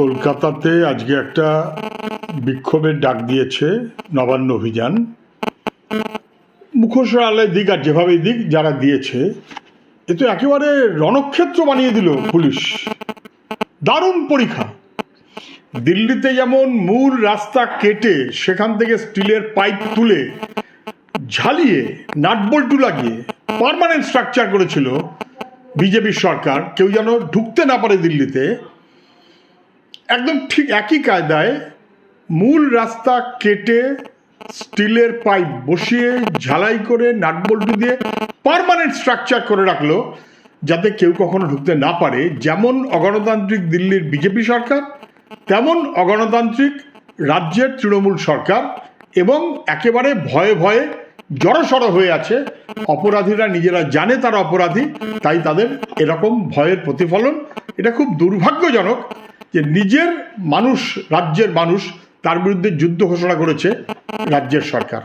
কলকাতাতে আজকে একটা বিক্ষোভের ডাক দিয়েছে নবান্ন অভিযান। মুখোশ আলায় দিক আর যেভাবেই দিক যারা দিয়েছে, এ তো একেবারে রণক্ষেত্র বানিয়ে দিল পুলিশ। দারুণ পরীক্ষা। দিল্লিতে যেমন মূল রাস্তা কেটে সেখান থেকে স্টিলের পাইপ তুলে ঝালিয়ে নাটবল্টু লাগিয়ে পার্মানেন্ট স্ট্রাকচার করেছিল বিজেপির সরকার, কেউ যেন ঢুকতে না পারে দিল্লিতে। একদম ঠিক একই কায়দায় মূল রাস্তা কেটে স্টিলের পাইপ বসিয়ে ঝালাই করে নাটবল্টু দিয়ে পার্মানেন্ট স্ট্রাকচার করে রাখল, যাতে কেউ কখনো ঢুকতে না পারে। যেমন অগণতান্ত্রিক দিল্লির বিজেপি সরকার, তেমন অগণতান্ত্রিক রাজ্যের তৃণমূল সরকার এবং একেবারে ভয়ে ভয়ে জড়সড় হয়ে আছে। অপরাধীরা নিজেরা জানে তারা অপরাধী, তাই তাদের এরকম ভয়ের প্রতিফলন, এটা খুব দুর্ভাগ্যজনক। যে নিজের মানুষ রাজ্যের মানুষ তার বিরুদ্ধে যুদ্ধ ঘোষণা করেছে রাজ্যের সরকার।